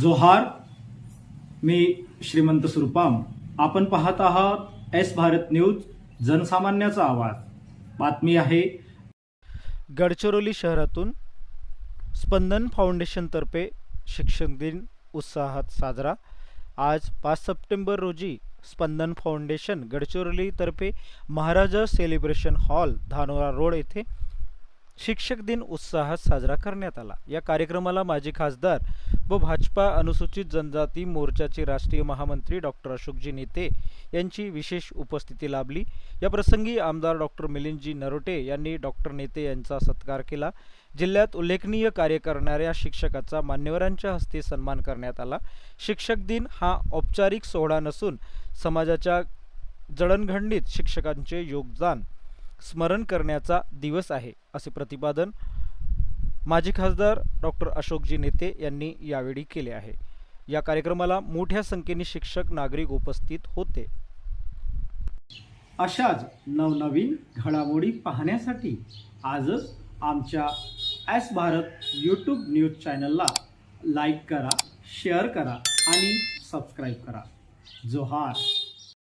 जोहार मी श्रीमंत सुरपाम. आपण पाहत आहात एस भारत न्यूज जनसामान्याचा आवाज. बातमी आहे. गडचिरोली शहरातून स्पंदन फाउंडेशनतर्फे शिक्षक दिन उत्साहात साजरा. आज पाच सप्टेंबर रोजी Spandan foundation गडचिरोलीतर्फे Maharaja celebration hall Dhanora road येथे शिक्षक दिन उत्साहात साजरा करण्यात आला. या कार्यक्रमाला माजी खासदार व भाजपा अनुसूचित जनजाती मोर्चाचे राष्ट्रीय महामंत्री डॉक्टर अशोकजी नेते यांची विशेष उपस्थिती लाभली. या प्रसंगी आमदार डॉक्टर मिलिंदजी नरोटे यांनी डॉक्टर नेते यांचा सत्कार केला. जिल्ह्यात उल्लेखनीय कार्य करणाऱ्या शिक्षकाचा मान्यवरांच्या हस्ते सन्मान करण्यात आला. शिक्षक दिन हा औपचारिक सोहळा नसून समाजाच्या जडणघडणीत शिक्षकांचे योगदान स्मरण करण्याचा दिवस आहे असे प्रतिपादन माजी खासदार डॉक्टर अशोकजी नेते यांनी यावेळी केले आहे. या कार्यक्रमाला मोठ्या संख्येने शिक्षक नागरिक उपस्थित होते. अशाच नवनवीन घडामोडी पाहण्यासाठी आजच आमच्या एस भारत यूट्यूब न्यूज चॅनलला लाईक करा शेअर करा आणि सबस्क्राईब करा. जोहार.